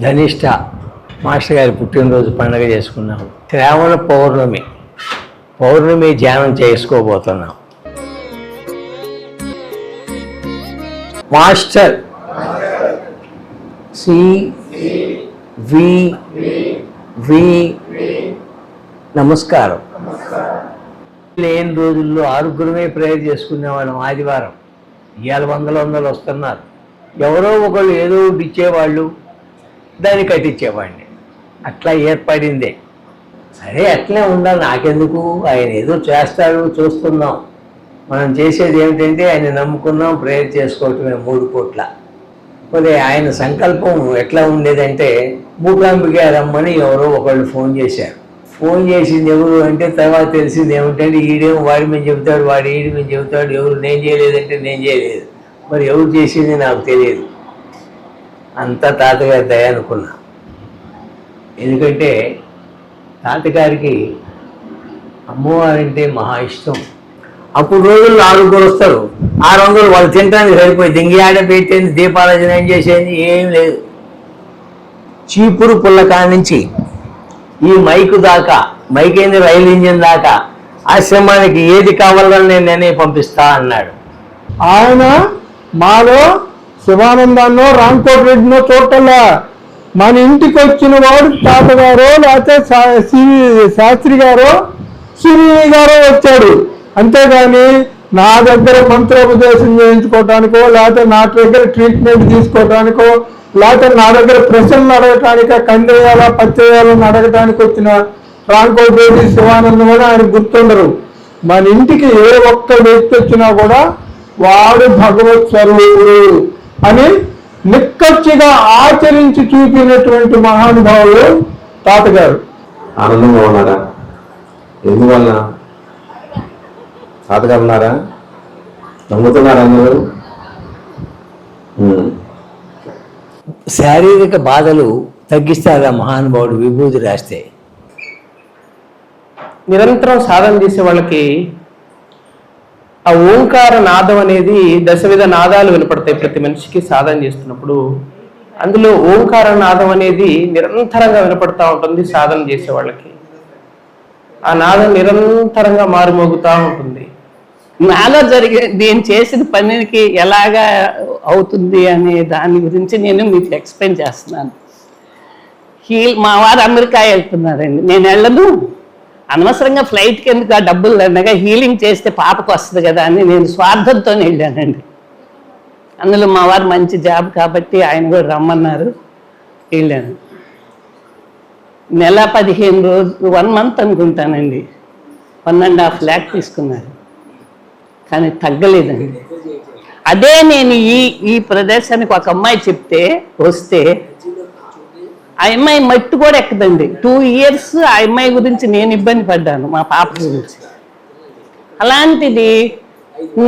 Dhanishta master గారి పుట్టినరోజు పండుగ చేసుకున్నాం. శ్రావణ పౌర్ణమి. పౌర్ణమి ధ్యానం చేసుకోబోతున్నాం. మాస్టర్ సి వి వి నమస్కారం. లేని రోజుల్లో ఆరుగురమే ప్రేయర్ చేసుకునేవాళ్ళం ఆదివారం. ఇవాళ వందల వందలు వస్తున్నారు. ఎవరో ఒకళ్ళు ఏదో ఇచ్చేవాళ్ళు. దాన్ని కట్టించేవాడిని. అట్లా ఏర్పడిందే. సరే అట్లే ఉండాలి. నాకెందుకు? ఆయన ఏదో చేస్తాడు చూస్తున్నాం. మనం చేసేది ఏమిటంటే ఆయన నమ్ముకున్నాం ప్రేయర్ చేసుకోవటమే మూడు కోట్ల మరి ఆయన సంకల్పం ఎట్లా ఉండేదంటే మూకాంబిక రమ్మని ఎవరో ఒకళ్ళు ఫోన్ చేశారు. ఫోన్ చేసింది ఎవరు అంటే తర్వాత తెలిసింది ఏమిటంటే ఈడేం వాడి మీద చెబుతాడు వాడు ఈడి మీద చెబుతాడు ఎవరు నేను చేయలేదంటే నేను చేయలేదు. మరి ఎవరు చేసింది నాకు తెలియదు. అంతా తాతగారి దయ అనుకున్నా. ఎందుకంటే తాతగారికి అమ్మవారంటే మహా ఇష్టం. అప్పుడు రోజులు నాలుగు వస్తారు. ఆరు వందలు వాళ్ళు తినడానికి సరిపోయి దింగియాడ పెట్టేది? దీపారాజన ఏం చేసేది? ఏం లేదు. చీపురు పుల్లకాడ నుంచి ఈ మైకు దాకా మైక్ ఏంది? రైలు ఇంజిన్ దాకా ఆశ్రమానికి ఏది కావాలని నేను నేనే పంపిస్తా అన్నాడు. ఆయన మాలో శివానందాన్నో రాంకోట్ రెడ్డినో చూడటల్లా మన ఇంటికి వచ్చిన వాడు తాతగారో లేకపోతే శాస్త్రి గారో శ్రీని గారో వచ్చాడు. అంతేగాని నా దగ్గర మంత్రోపదేశం చేయించుకోవటానికో లేకపోతే నా దగ్గర ట్రీట్మెంట్ తీసుకోవటానికో లేకపోతే నా దగ్గర ప్రశ్నలు అడగటానికో కందేయాలా పచ్చేయాలని అడగటానికి వచ్చిన రాంకోట్ రెడ్డి శివానందం కూడా ఆయన గుర్తుండరు. మన ఇంటికి ఏ ఒక్క వ్యక్తి వచ్చినా కూడా వాడు భగవత్ స్వరూపుడు. అని నిక్కచ్చిగా ఆచరించి చూపినటువంటి మహానుభావులు తాతగారు. ఆనందంగా ఉన్నారా? ఎందువలన? తాతగారు ఉన్నారా? నమ్ముతున్నారా అందరూ. శారీరక బాధలు తగ్గిస్తారా మహానుభావుడు విభూతి రాస్తే. నిరంతరం సాధన చేసే వాళ్ళకి ఆ ఓంకార నాదం అనేది దశవిధ నాదాలు వినపడతాయి ప్రతి మనిషికి సాధన చేస్తున్నప్పుడు. అందులో ఓంకార నాదం అనేది నిరంతరంగా వినపడతా ఉంటుంది సాధన చేసే వాళ్ళకి. ఆ నాదం నిరంతరంగా మారుమోగుతూ ఉంటుంది. నాలో జరిగే నేను చేసిన పనికి ఎలాగా అవుతుంది అనే దాని గురించి నేను మీకు ఎక్స్ప్లెయిన్ చేస్తున్నాను. హీల్ మా వారు అమెరికా వెళ్తున్నారండి. నేను వెళ్ళను. అనవసరంగా ఫ్లైట్కి ఎందుకు ఆ డబ్బులు అనగా హీలింగ్ చేస్తే పాపకు వస్తుంది కదా అని నేను స్వార్థంతో వెళ్ళానండి. అందులో మా వారు మంచి జాబ్ కాబట్టి ఆయన కూడా రమ్మన్నారు వెళ్ళాను. నెల పదిహేను రోజులు వన్ మంత్ అనుకుంటానండి. వన్ అండ్ హాఫ్ ల్యాక్ తీసుకున్నారు. కానీ తగ్గలేదండి. అదే నేను ఈ ఈ ప్రదేశానికి ఒక అమ్మాయి చెప్తే వస్తే ఆ అమ్మాయి మట్టి కూడా ఎక్కదండి. టూ ఇయర్స్ ఆ అమ్మాయి గురించి నేను ఇబ్బంది పడ్డాను మా పాప గురించి. అలాంటిది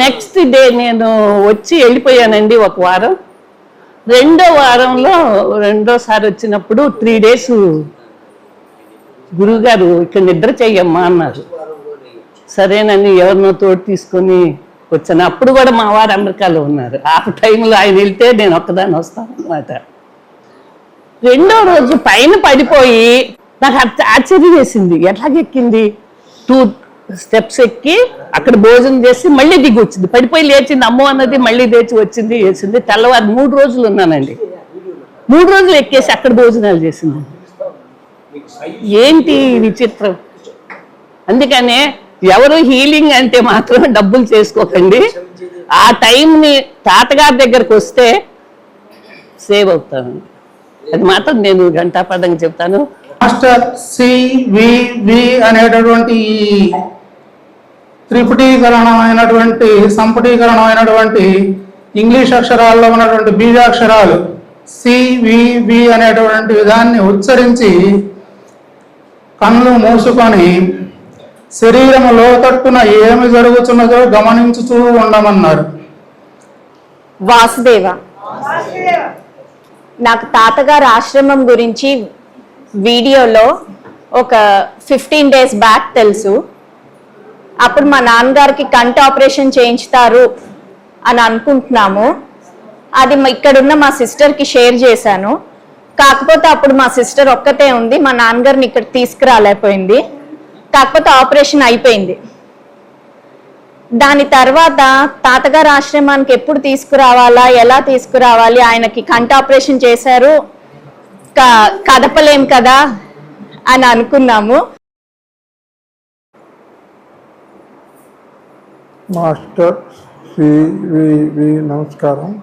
నెక్స్ట్ డే నేను వచ్చి వెళ్ళిపోయానండి ఒక వారం. రెండో వారంలో రెండోసారి వచ్చినప్పుడు త్రీ డేస్ గురువుగారు ఇక్కడ నిద్ర చెయ్యమ్మా అన్నారు. సరేనని ఎవరినో తోడు తీసుకొని వచ్చాను. అప్పుడు కూడా మా వారు అమెరికాలో ఉన్నారు. ఆ టైంలో ఆయన వెళ్తే నేను ఒక్కదాన్ని వస్తాను అనమాట రెండో రోజు పైన పడిపోయి నాకు ఆశ్చ- ఆశ్చర్యం వేసింది. ఎట్లాగెక్కింది టూ స్టెప్స్ ఎక్కి అక్కడ భోజనం చేసి మళ్ళీ దిగి వచ్చింది. పడిపోయి లేచింది అమ్మ అన్నది మళ్ళీ లేచి వచ్చింది వేసింది. తెల్లవారు మూడు రోజులు ఉన్నానండి. మూడు రోజులు ఎక్కేసి అక్కడ భోజనాలు చేసింది. ఏంటి విచిత్రం? అందుకనే ఎవరు హీలింగ్ అంటే మాత్రం డబ్బులు చేసుకోకండి. ఆ టైంని తాతగారి దగ్గరకు వస్తే సేవ్ అవుతాను అది మాత్రం నేను గంటాపదంగా చెప్తాను. మాస్టర్ సివివి అనేటటువంటి ఈ త్రిపుటీకరణమైనటువంటి సంపుటీకరణమైనటువంటి ఇంగ్లీష్ అక్షరాల్లో ఉన్నటువంటి బీజాక్షరాలు సివివి అనేటువంటి విధాన్ని ఉచ్చరించి కళ్ళు మూసుకొని శరీరం లోతట్టున ఏమి జరుగుతున్నదో గమనించుతూ ఉండమన్నారు. వాసుదేవ. నాకు తాతగారు ఆశ్రమం గురించి వీడియోలో ఒక ఫిఫ్టీన్ డేస్ బ్యాక్ తెలుసు. అప్పుడు మా నాన్నగారికి కంటి ఆపరేషన్ చేయించుతారు అని అనుకుంటున్నాము. అది మా- ఇక్కడున్న మా సిస్టర్కి షేర్ చేశాను. కాకపోతే అప్పుడు మా సిస్టర్ ఒక్కతే ఉంది మా నాన్నగారిని ఇక్కడ తీసుకురాలేకపోయింది. కాకపోతే ఆపరేషన్ అయిపోయింది. దాని తర్వాత తాతగారు ఆశ్రమానికి ఎప్పుడు తీసుకురావాలా ఎలా తీసుకురావాలి ఆయనకి కంట ఆపరేషన్ చేశారు క- కదపలేం కదా అని అనుకున్నాము. మాస్టర్ శ్రీ వి వి నమస్కారం.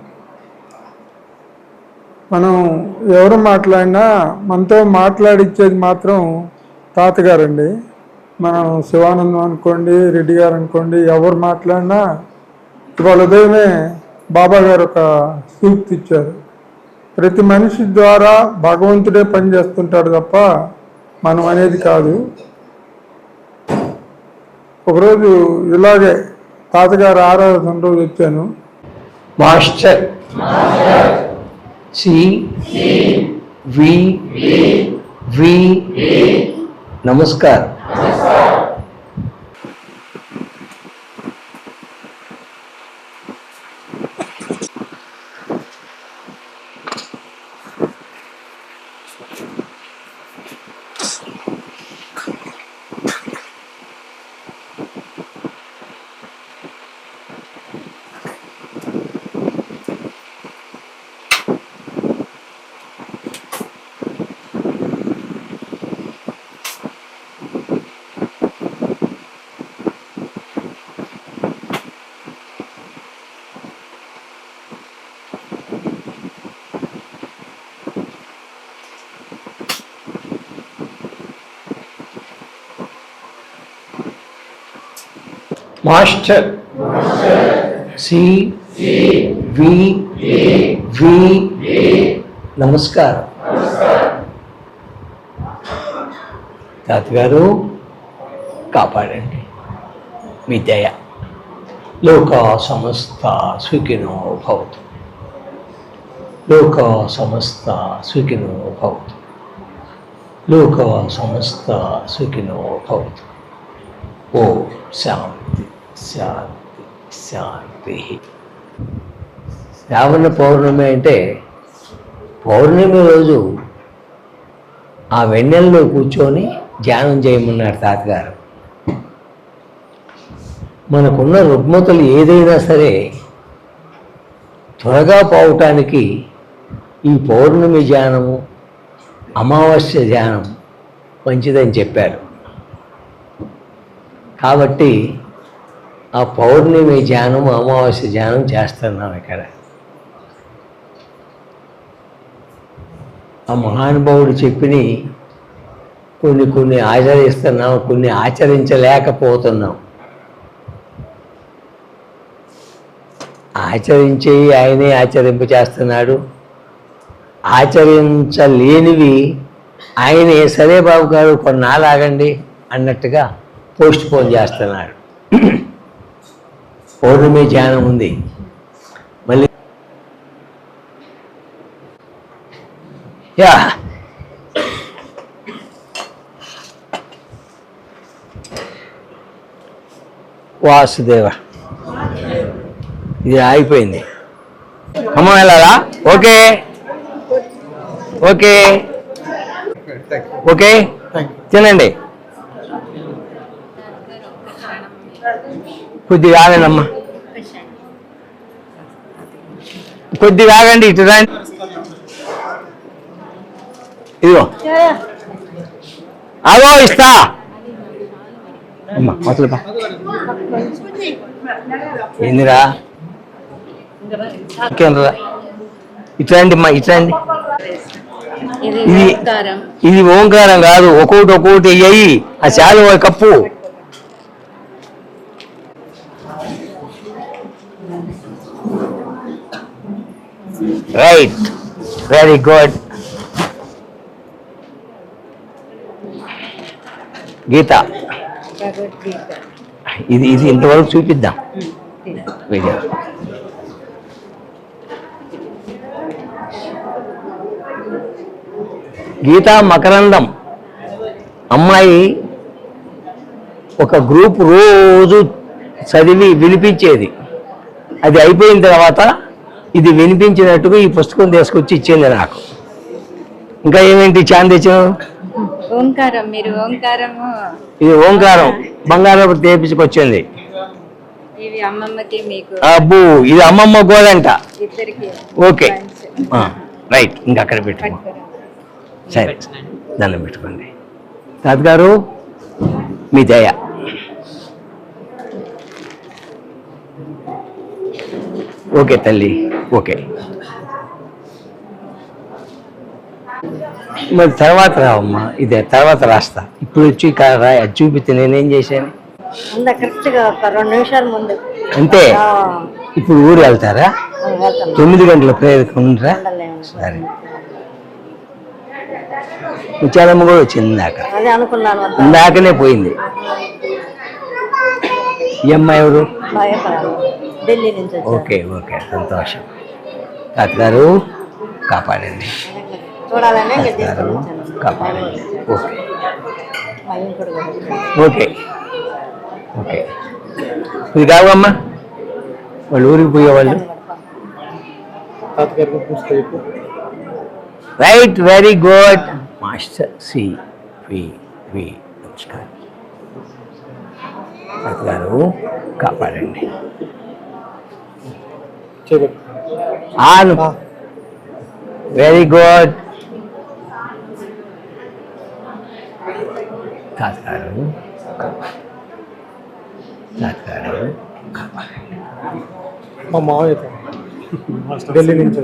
మనం ఎవరు మాట్లాడినా మనతో మాట్లాడిచ్చేది మాత్రం తాతగారండి. మనం శివానందం అనుకోండి రెడ్డి గారు అనుకోండి ఎవరు మాట్లాడినా ఇవాళ ఉదయమే బాబా గారు ఒక సూక్తి ఇచ్చారు ప్రతి మనిషి ద్వారా భగవంతుడే పనిచేస్తుంటాడు తప్ప మనం అనేది కాదు. ఒకరోజు ఇలాగే తాతగారు ఆరాధన రోజు వచ్చాను. మాస్టర్. సి. వి. వి. నమస్కారం. మాస్టర్. సి. వి. వి. నమస్కారం. తాతగారు కాపాడండి. మీ దయ లోక సమస్త సుఖినో భవతు. లోక సమస్త సుఖినో భవతు. లోక సమస్త సుఖినో భవతు. ఓ శాంతి. శాంతి శాంతి. శ్రావణ పౌర్ణమి అంటే పౌర్ణమి రోజు ఆ వెన్నెల్లో కూర్చొని ధ్యానం చేయమన్నారు తాతగారు. మనకున్న రుగ్మతలు ఏదైనా సరే త్వరగా పోవటానికి ఈ పౌర్ణమి ధ్యానము అమావాస్య ధ్యానం మంచిదని చెప్పారు. కాబట్టి ఆ పౌర్ణమి ధ్యానం అమావాస్య ధ్యానం చేస్తున్నాం ఇక్కడ. ఆ మహానుభావుడు చెప్పిన కొన్ని కొన్ని ఆచరిస్తున్నాం కొన్ని ఆచరించలేకపోతున్నాం. ఆచరించే ఆయనే ఆచరింప చేస్తున్నాడు. ఆచరించలేనివి ఆయనే సరే బాబు గారు కొన్నాళ్ళు ఆగండి అన్నట్టుగా పోస్ట్ పోన్ చేస్తున్నాడు. పౌర్ణమి ధ్యానం ఉంది. మళ్ళీ యా. వాసుదేవ. ఇది ఆగిపోయింది. ఖమ్మం వెళ్ళాలా ఓకే ఓకే ఓకే తినండి. కొద్దిగా ఆగండమ్మా. కొద్దిగా ఆగండి ఇటు రండి ఇదిగో. ఆగో ఇస్తా. అమ్మా. ఏందిరా? ఇంకేంరా ఇట్రండి అమ్మా ఇట్రండి ఇది ఇది ఓంకారం కాదు ఒక్కొక్కటి ఒక్కొక్కటి అయ్యి ఆ చాలు cup. Right very good Geetha ఇది ఇది ఇంతవరకు చూపిద్దాం. వీడియో గీత మకరందం. అమ్మాయి ఒక గ్రూప్ రోజు చదివి వినిపించేది. అది అయిపోయిన తర్వాత ఇది వినిపించినట్టుగా ఈ పుస్తకం తీసుకొచ్చి ఇచ్చింది నాకు. ఇంకా ఏమేంటి చాంద్ తెచ్చావు ఓంకారం మీరు ఓంకారము. ఇది ఓంకారం బంగారం తెప్పించుకొచ్చింది మీకు. అబ్బు ఇది అమ్మమ్మ గోదంట. ఓకే. రైట్ ఇంకా అక్కడ పెట్టుకో సరే దండం పెట్టుకోండి. తాతగారు మీ దయ. ఓకే తల్లి ఓకే. మరి తర్వాత రావమ్మా ఇదే తర్వాత రాస్తా. ఇప్పుడు వచ్చి రా అది చూపిస్తే నేనేం చేశాను? అంతే? ఇప్పుడు ఊరు వెళ్తారా? తొమ్మిది గంటల ప్రేయర్కి ఉండరా. సరే. ముత్యాలమ్మ కూడా వచ్చింది ఇందాక. ఇందాకనే పోయింది. ఈ అమ్మాయి ఎవరు? ఢిల్లీ నుంచి ఓకే ఓకే. సంతోషం. తాతగారు కాపాడండి. చూడాలని కాపాడండి. ఓకే. ఓకే. ఓకే. ఇది కావమ్మా. వాళ్ళు ఊరికి పోయేవాళ్ళు? Right very good master C V V నమస్కారం గారు కాపాడండి. ఆను. వెరీ గుడ్ మా మావయ్య ఢిల్లీ నుంచి.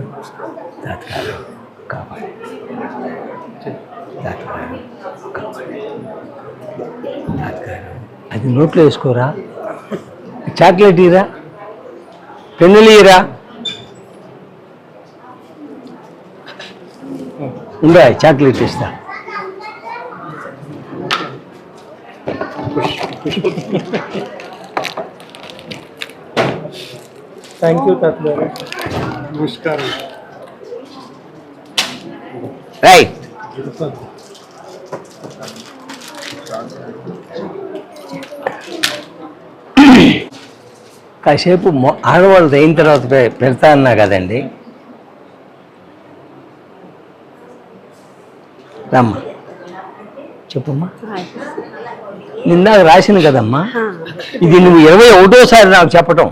అది నోట్లో వేసుకోరా? చాక్లెట్ ఇరా? పెన్నులు ఇరా? ఉందా? చాక్లెట్ ఇస్తా. థ్యాంక్ యూ నమస్కారం. రైట్ కాసేపు ఆడవాళ్ళు అయిన తర్వాత పెడతా అన్నా కదండి. రమ్మా. చెప్పమ్మా. నిందాక రాసింది కదమ్మా. ఇది నువ్వు ఇరవై ఒకటోసారి నాకు చెప్పటం.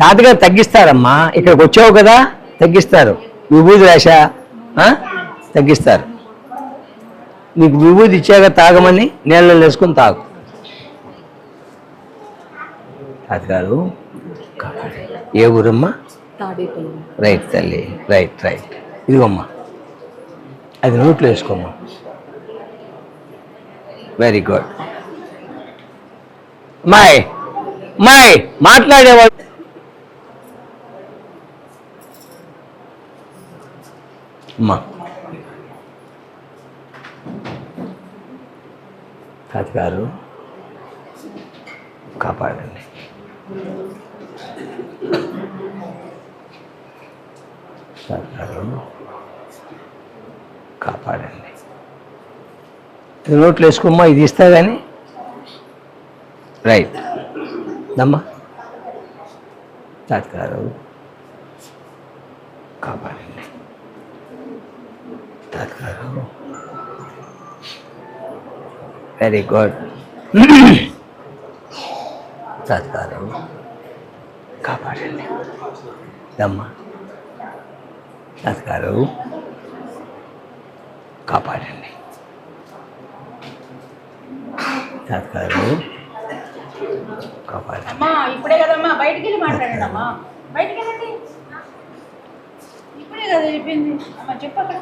తాతగారు తగ్గిస్తారమ్మా. ఇక్కడికి వచ్చావు కదా తగ్గిస్తారు. విభూతి రాశా? తగ్గిస్తారు. నీకు విభూతి ఇచ్చాక తాగమని నీళ్ళలో వేసుకొని తాగు. తాతగారు. ఏ ఊరమ్మా? రైట్ తల్లి రైట్ రైట్. ఇదిగోమ్మా. అది నోట్లో వేసుకోమా వెరీ గుడ్ మాయ్ మాయ్ మాట్లాడేవాడు. అమ్మా. తాతగారు కాపాడండి. తాతగారు. కాపాడండి. ఇది నోట్లు వేసుకోమ్మా ఇది ఇస్తా కానీ రైట్. దమ్మా. తాతగారు కాపాడండి. తాతగారు వెరీ గుడ్ తాతగారు కాపాడండి. దమ్మా. తాతగారు కాపాడండి. తాతగారు కాపాడండి. అమ్మా ఇప్పుడే కదమ్మా బయటికి వెళ్ళి మాట్లాడండి అమ్మా బయటికి వెళ్ళండి ఇప్పుడే కదా చెప్పింది. అమ్మా చెప్పు అక్కడ.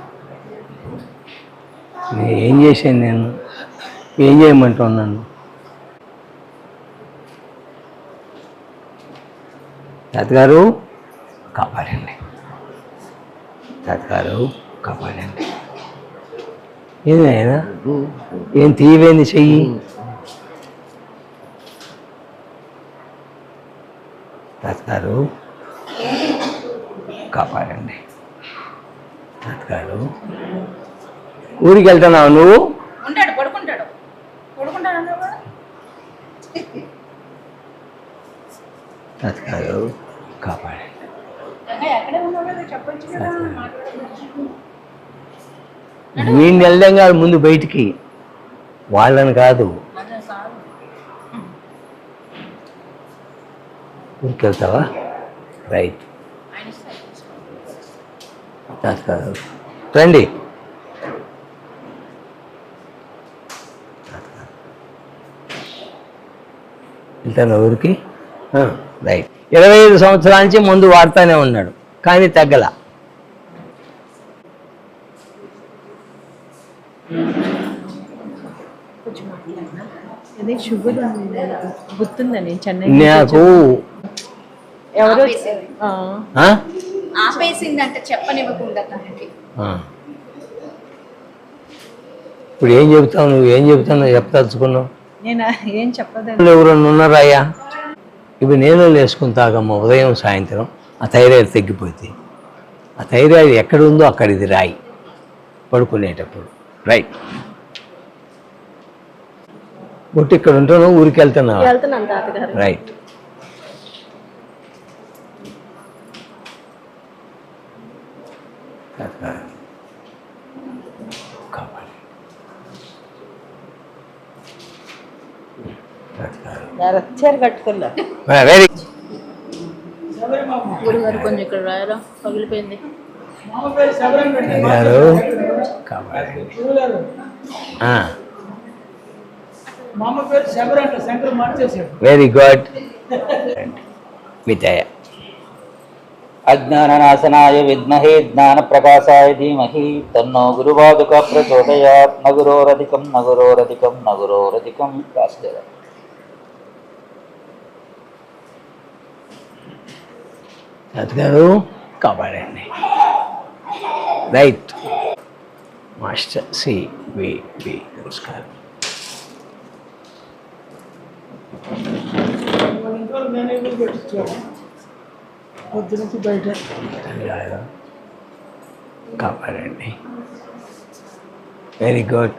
నేను ఏం చేశాను నేను? ఏం చేయమంటావు నన్ను? తాతగారు కాపాడండి. తాతగారు కాపాడండి. ఏదైనా ఏం తీయవేంది చెయ్యి? తాతగారు కాపాడండి. తాతగారు ఊరికి వెళ్తున్నావు నువ్వు? ఉంటాడు పడుకుంటాడు. తాతగారు కాపాడండి. చెప్పొచ్చు వీడిని వెళ్ళడం కాదు ముందు బయటికి. వాళ్ళని కాదు. ఊరికెళ్తావా? రైట్. కాదు. రండి. వెళ్తాను ఊరికి? ఆ, రైట్. ఇరవై ఐదు సంవత్సరాల నుంచి ముందు వాడుతూనే ఉన్నాడు కానీ తగ్గల. షుగర్ చెన్నై నాకు ఎవరు ఆ, ఆ? ఆపేసిందంట చెప్పనివ్వకుండా తనకి. ఆ. ఇప్పుడు ఏం చెబుతావు నువ్వు? ఏం చెబుతావు చెప్పదలుచుకున్నావు? నేను ఏం ఎవరన్నా ఉన్నారాయ్యా ఇప్పుడు నేను వేసుకుని తాగమ్మ ఉదయం సాయంత్రం. ఆ థైరాయిడ్ తగ్గిపోతుంది ఆ థైరాయిడ్ ఎక్కడ ఉందో అక్కడ ఇది రాయి. పడుకునేటప్పుడు. రైట్. బొట్టు ఇక్కడ ఉంటాను ఊరికి వెళ్తున్నావా? వెళ్తున్నాను తాతగారు. రైట్ చీర కట్టుకున్నా వెరీ గురుగారు కొంచెం ఇక్కడ రాయరా? పగిలిపోయింది. గారు కావాలి. వెరీ గుడ్ విజయ. అజ్ఞాననాశనాయ విద్మహే జ్ఞానప్రకాశాయ ధీమహి తన్నో గురువాదుక ప్రచోదయాత్ నగురోరధికం నగురోరధికం నగురోరధికం కాస్త సత్ గారు కాపాడండి. Right. Master C V V నమస్కారం గారు కాపాడండి వెరీ గుడ్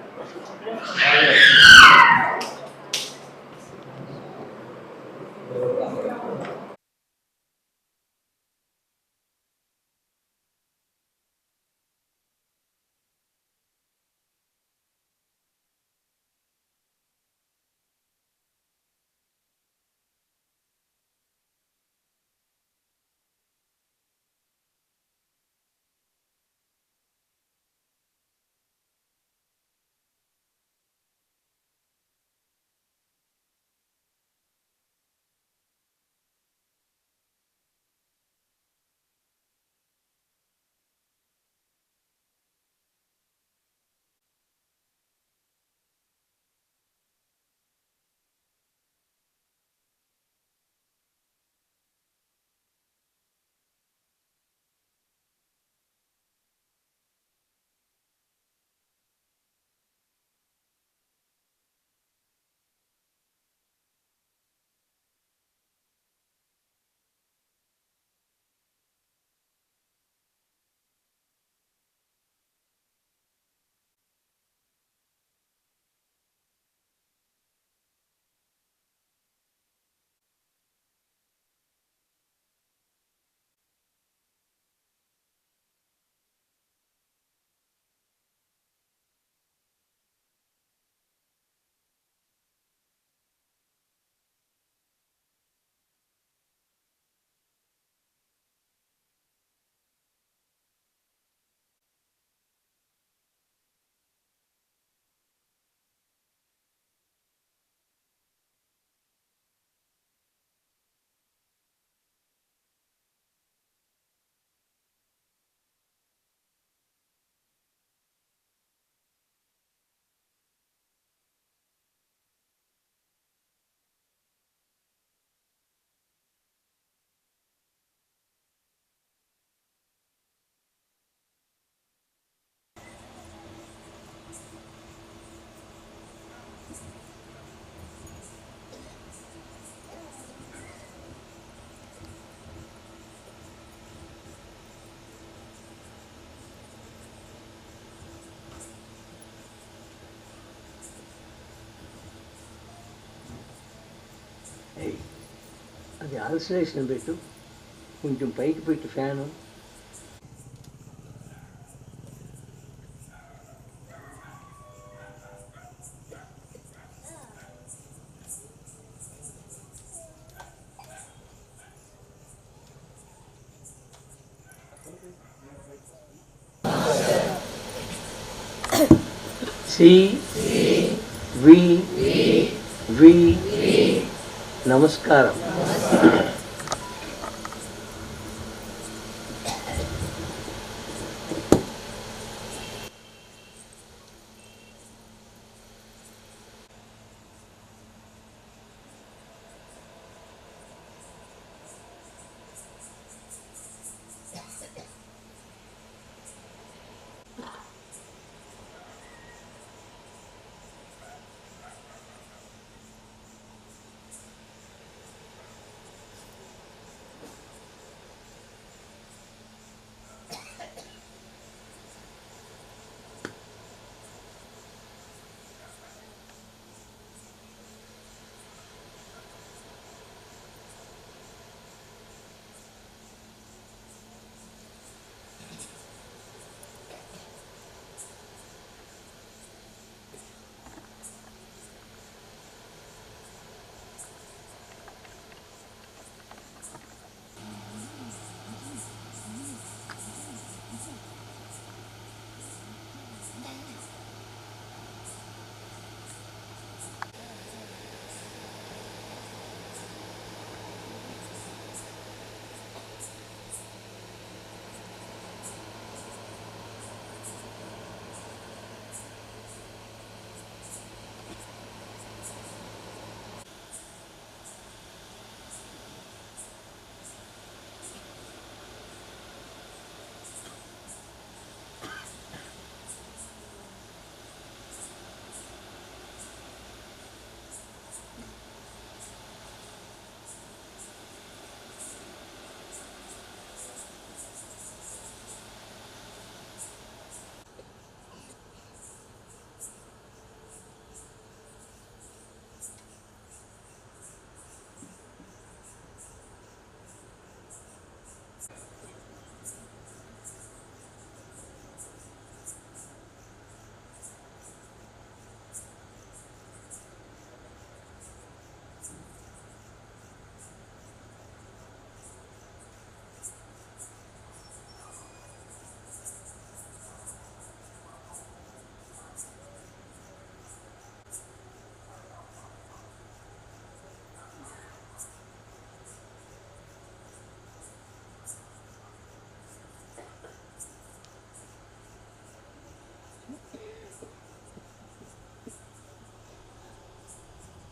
అది ఆల్సరేషన్ పెట్టు కొంచెం పైకి పెట్టు fan C, C V, v, v, v. Namaskaram. Thank you.